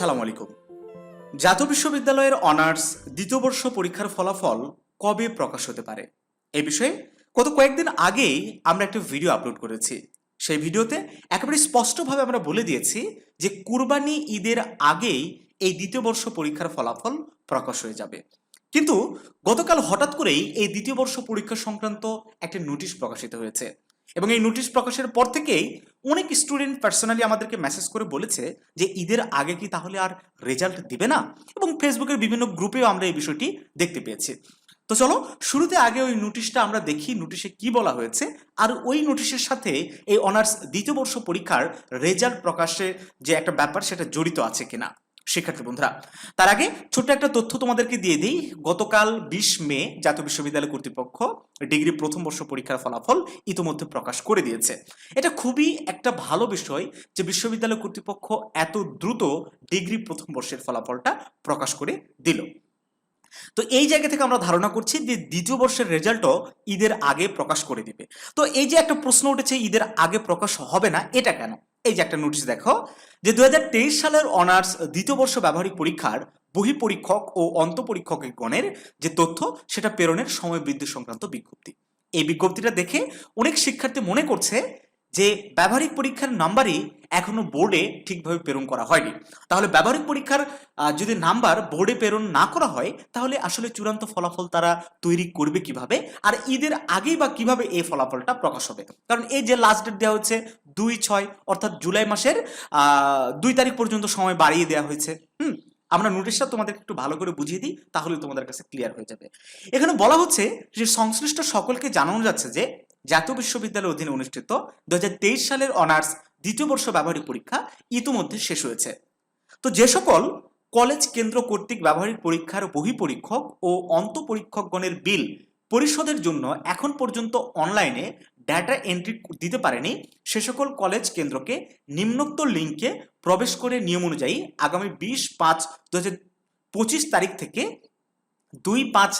আসসালামু আলাইকুম। জাতীয় বিশ্ববিদ্যালয়ের অনার্স দ্বিতীয় বর্ষ পরীক্ষার ফলাফল কবে প্রকাশ হতে পারে? এ বিষয়ে গত কয়েকদিন আগেই আমরা একটা ভিডিও আপলোড করেছি। সেই ভিডিওতে একেবারে স্পষ্টভাবে আমরা বলে দিয়েছি যে কুরবানি ঈদের আগেই এই দ্বিতীয় বর্ষ পরীক্ষার ফলাফল প্রকাশ হয়ে যাবে। কিন্তু গতকাল হঠাৎ করেই এই দ্বিতীয় বর্ষ পরীক্ষা সংক্রান্ত একটা নোটিশ প্রকাশিত হয়েছে। এবং এই নোটিশ প্রকাশের পর থেকেই অনেক স্টুডেন্ট পার্সোনালি আমাদেরকে মেসেজ করে বলেছে যে, ঈদের আগে কি তাহলে আর রেজাল্ট দিবে না? এবং ফেসবুকের বিভিন্ন গ্রুপেও আমরা এই বিষয়টি দেখতে পেয়েছি। তো চলো, শুরুতে আগে ওই নোটিশটা আমরা দেখি নোটিশে কি বলা হয়েছে, আর ওই নোটিশের সাথে এই অনার্স দ্বিতীয় বর্ষ পরীক্ষার রেজাল্ট প্রকাশে যে একটা ব্যাপার সেটা জড়িত আছে কিনা। শিক্ষার্থী বন্ধুরা, তার আগে ছোট্ট একটা তথ্য তোমাদেরকে দিয়ে দিই। গতকাল বিশ মে জাতীয় বিশ্ববিদ্যালয় কর্তৃপক্ষ ডিগ্রি প্রথম বর্ষ পরীক্ষার ফলাফল ইতোমধ্যে প্রকাশ করে দিয়েছে। এটা খুবই একটা ভালো বিষয় যে বিশ্ববিদ্যালয় কর্তৃপক্ষ এত দ্রুত ডিগ্রি প্রথম বর্ষের ফলাফলটা প্রকাশ করে দিল। তো এই জায়গা থেকে আমরা ধারণা করছি যে দ্বিতীয় বর্ষের রেজাল্টও ঈদের আগে প্রকাশ করে দিবে। তো এই যে একটা প্রশ্ন উঠেছে, ঈদের আগে প্রকাশ হবে না, এটা কেন? এই যে একটা নোটিশ দেখো, যে দুই হাজার তেইশ সালের অনার্স দ্বিতীয় বর্ষ ব্যবহারিক পরীক্ষার বহি পরীক্ষক ও অন্তপরীক্ষকের গণের যে তথ্য, সেটা প্রেরণের সময় বৃদ্ধি সংক্রান্ত বিজ্ঞপ্তি। এই বিজ্ঞপ্তিটা দেখে অনেক শিক্ষার্থী মনে করছে যে ব্যবহারিক পরীক্ষার নাম্বারই এখনও বোর্ডে ঠিকভাবে প্রেরণ করা হয়নি। তাহলে ব্যবহারিক পরীক্ষার যদি নাম্বার বোর্ডে প্রেরণ না করা হয়, তাহলে আসলে চূড়ান্ত ফলাফল তারা তৈরি করবে কীভাবে? আর ঈদের আগেই বা কীভাবে এই ফলাফলটা প্রকাশ হবে? কারণ এই যে লাস্ট ডেট দেওয়া হচ্ছে দুই ছয়, অর্থাৎ জুলাই মাসের দুই তারিখ পর্যন্ত সময় বাড়িয়ে দেওয়া হয়েছে। হুম? আমরা নোটিশটা তোমাদের একটু ভালো করে বুঝিয়ে দিই, তাহলে তোমাদের কাছে ক্লিয়ার হয়ে যাবে। এখানে বলা হচ্ছে যে সংশ্লিষ্ট সকলকে জানানো যাচ্ছে যে জাতীয় বিশ্ববিদ্যালয়ের অধীনে অনুষ্ঠিত দুহাজার তেইশ সালের অনার্স দ্বিতীয় বর্ষ ব্যবহারিক পরীক্ষা ইতিমধ্যে শেষ হয়েছে। তো যে সকল কলেজ কেন্দ্র কর্তৃক ব্যবহারিক পরীক্ষার বহি পরীক্ষক ও অন্ত পরীক্ষকগণের বিল পরিশোধের জন্য এখন পর্যন্ত অনলাইনে ডাটা এন্ট্রি দিতে পারেনি, সে সকল কলেজ কেন্দ্রকে নিম্নোক্ত লিঙ্কে প্রবেশ করে নিয়ম অনুযায়ী আগামী বিশ পাঁচ দু পঁচিশ তারিখ থেকে দুই পাঁচ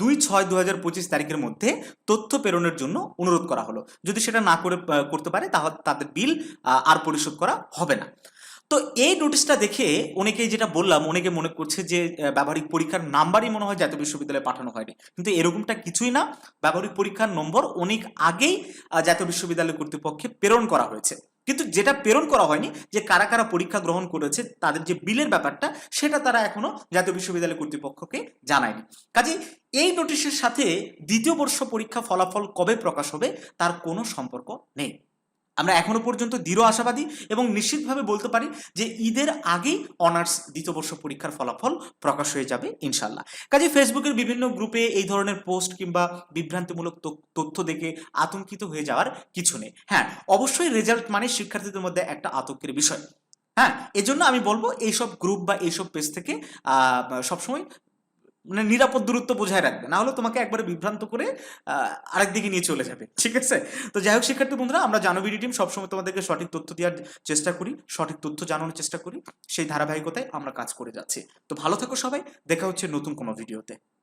দুই ছয় দু হাজার পঁচিশ তারিখের মধ্যে তথ্য প্রেরণের জন্য অনুরোধ করা হলো। যদি সেটা না করে করতে পারে তাহলে তাদের বিল আর পরিশোধ করা হবে না। তো এই নোটিশটা দেখে অনেকেই যেটা বললাম, অনেকে মনে করছে যে ব্যবহারিক পরীক্ষার নাম্বারই মনে হয় জাতীয় বিশ্ববিদ্যালয়ে পাঠানো হয়নি। কিন্তু এরকমটা কিছুই না। ব্যবহারিক পরীক্ষার নম্বর অনেক আগেই জাতীয় বিশ্ববিদ্যালয় কর্তৃপক্ষে প্রেরণ করা হয়েছে। কিন্তু যেটা প্রেরণ করা হয়নি যে কারা কারা পরীক্ষা গ্রহণ করেছে, তাদের যে বিলের ব্যাপারটা, সেটা তারা এখনও জাতীয় বিশ্ববিদ্যালয় কর্তৃপক্ষকে জানায়নি। কাজে এই নোটিশের সাথে দ্বিতীয় বর্ষ পরীক্ষা ফলাফল কবে প্রকাশ হবে, তার কোনো সম্পর্ক নেই। আমরা এখনও পর্যন্ত দৃঢ় আশাবাদী এবং নিশ্চিতভাবে বলতে পারি যে ঈদের আগেই অনার্স দ্বিতীয় বর্ষ পরীক্ষার ফলাফল প্রকাশ হয়ে যাবে ইনশাল্লাহ কাজে ফেসবুকের বিভিন্ন গ্রুপে এই ধরনের পোস্ট কিংবা বিভ্রান্তিমূলক তথ্য- দেখে আতঙ্কিত হয়ে যাওয়ার কিছু নেই। হ্যাঁ অবশ্যই রেজাল্ট মানে শিক্ষার্থীদের মধ্যে একটা আতঙ্কের বিষয়। হ্যাঁ এজন্য আমি বলব এইসব গ্রুপ বা এইসব পেজ থেকে সবসময় মানে নিরাপদ দূরত্ব বজায় রাখবে। না হলে তোমাকে একবারে বিভ্রান্ত করে আরেক দিকে নিয়ে চলে যাবে। ঠিক আছে? তো যাই হোক শিক্ষার্থী বন্ধুরা, আমরা জানবিডি টিম, সবসময় তোমাদেরকে সঠিক তথ্য দেওয়ার চেষ্টা করি, সঠিক তথ্য জানানোর চেষ্টা করি। সেই ধারাবাহিকতায় আমরা কাজ করে যাচ্ছি। তো ভালো থাকো সবাই, দেখা হচ্ছে নতুন কোনো ভিডিওতে।